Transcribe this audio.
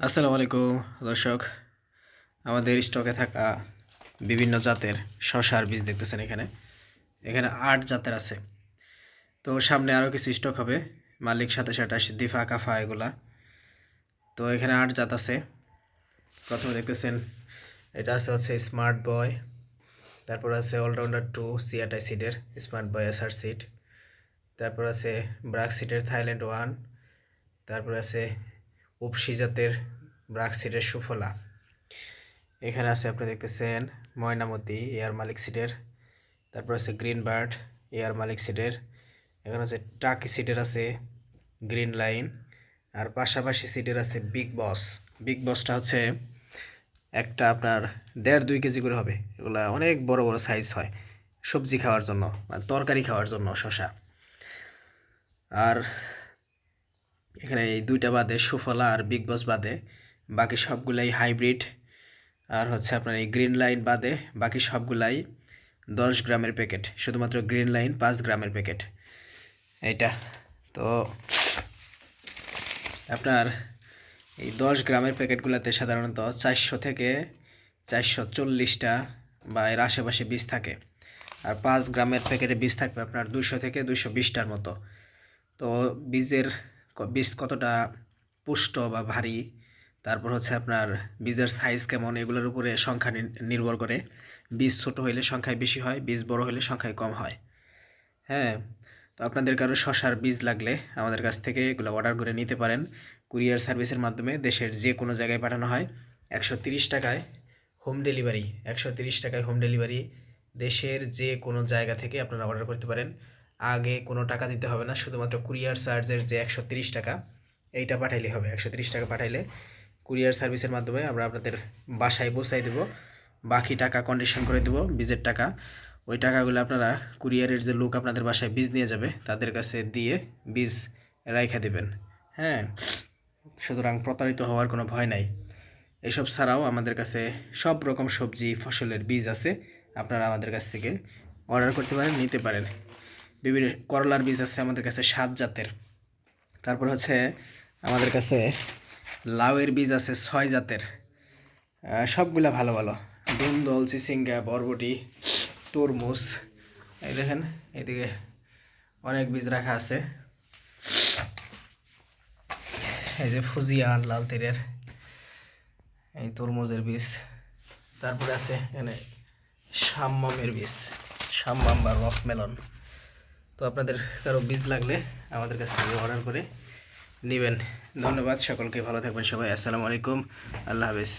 আসসালামু আলাইকুম, দর্শক। আমাদের স্টকে থাকা বিভিন্ন জাতের শশার বীজ দেখতেছেন এখানে। এখানে আট জাতের আছে। তো সামনে আরও কিছু স্টক হবে। মালিক সাথে সাথে দিফা, কাফা এগুলা। তো এখানে আট জাত আছে। প্রথমে দেখতেছেন, এটা আছে হচ্ছে স্মার্ট বয়, তারপর আছে অলরাউন্ডার টু, সিয়াটাই সিডের, স্মার্ট বয় এসআর সিট তারপর আছে ব্রাক সিটের থাইল্যান্ড ওয়ান, তারপর আছে উপসি জাতের ব্রাক সিডের সুফলা। এখানে আছে আপনি দেখতেছেন ময়নামতি এয়ার মালিক সিডের, তারপর আছে গ্রিন বার্ড এয়ার মালিক সিডের, এখানে আছে টাকি সিডের আছে গ্রিন লাইন, আর পাশাপাশি সিডের আছে বিগ বস। বিগ বসটা হচ্ছে একটা আপনার দেড় দুই কেজি করে হবে। এগুলা অনেক বড় বড় সাইজ হয় সবজি খাওয়ার জন্য মানে তরকারি খাওয়ার জন্য শশা আর এখানে এই দুইটা বাদে সুফলা আর বিগ বস বাদে। বাকি সবগুলাই হাইব্রিড। আর হচ্ছে আপনার এই গ্রিন লাইন বাদে। বাকি সবগুলাই দশ গ্রামের প্যাকেট। শুধুমাত্র গ্রিন লাইন পাঁচ গ্রামের প্যাকেট। এইটা। তো আপনার এই দশ গ্রামের প্যাকেটগুলোতে সাধারণত চারশো থেকে চারশো চল্লিশটা বা এর আশেপাশে বীজ থাকে। আর পাঁচ গ্রামের প্যাকেটে বীজ থাকবে আপনার দুশো থেকে দুশো বিশটার মতো। তো বীজের বীজ কতটা পুষ্ট বা ভারী, তারপর হচ্ছে আপনার বীজের সাইজ কেমন, এগুলোর উপরে সংখ্যা নির্ভর করে। বীজ ছোট হইলে সংখ্যায় বেশি হয়, বীজ বড় হলে সংখ্যায় কম হয়। হ্যাঁ তো আপনাদের কারও শশার বীজ লাগলে আমাদের কাছ থেকে এগুলো অর্ডার করে নিতে পারেন। কুরিয়ার সার্ভিসের মাধ্যমে দেশের যে কোনো জায়গায় পাঠানো হয়। একশো তিরিশ টাকায় হোম ডেলিভারি একশো তিরিশ টাকায় হোম ডেলিভারি দেশের যে কোনো জায়গা থেকে আপনারা অর্ডার করতে পারেন। আগে কোনো টাকা দিতে হবে না, শুধুমাত্র কুরিয়ার চার্জের যে একশো তিরিশ টাকা, এইটা পাঠাইলে হবে। একশো তিরিশ টাকা পাঠাইলে কুরিয়ার সার্ভিসের মাধ্যমে আমরা আপনাদের বাসায় পৌঁছাই দেবো। বাকি টাকা কন্ডিশন করে দেবো, বীজের টাকা। ওই টাকাগুলো আপনারা কুরিয়ারের যে লোক আপনাদের বাসায় বীজ নিয়ে যাবে, তাদের কাছে দিয়ে বীজ রাইখা দেবেন। হ্যাঁ সুতরাং প্রতারিত হওয়ার কোনো ভয় নাই। এসব ছাড়াও আমাদের কাছে সব রকম সবজি, ফসলের বীজ আছে। আপনারা আমাদের কাছ থেকে অর্ডার করতে পারেন, নিতে পারেন। বিভিন্ন করলার বীজ আছে আমাদের কাছে, সাত জাতের। তারপর হচ্ছে আমাদের কাছে লাউয়ের বীজ আছে, ছয় জাতের। সবগুলা ভালো ভালো। দুন্দল, চিচিঙ্গা, বরবটি, তরমুজ, এই দেখেন, এদিকে অনেক বীজ রাখা আছে। এই যে ফুজিয়ান, লাল তীরের, এই তরমুজের বীজ। তারপরে আছে এখানে সাম্মামের বীজ, সাম্মাম বা রক মেলন। তো আপনাদের কারও বীজ লাগলে আমাদের কাছ থেকে অর্ডার করে নেবেন। ধন্যবাদ, সকলকে ভালো থাকবেন সবাই। আসসালামু আলাইকুম। আল্লাহ হাফেজ।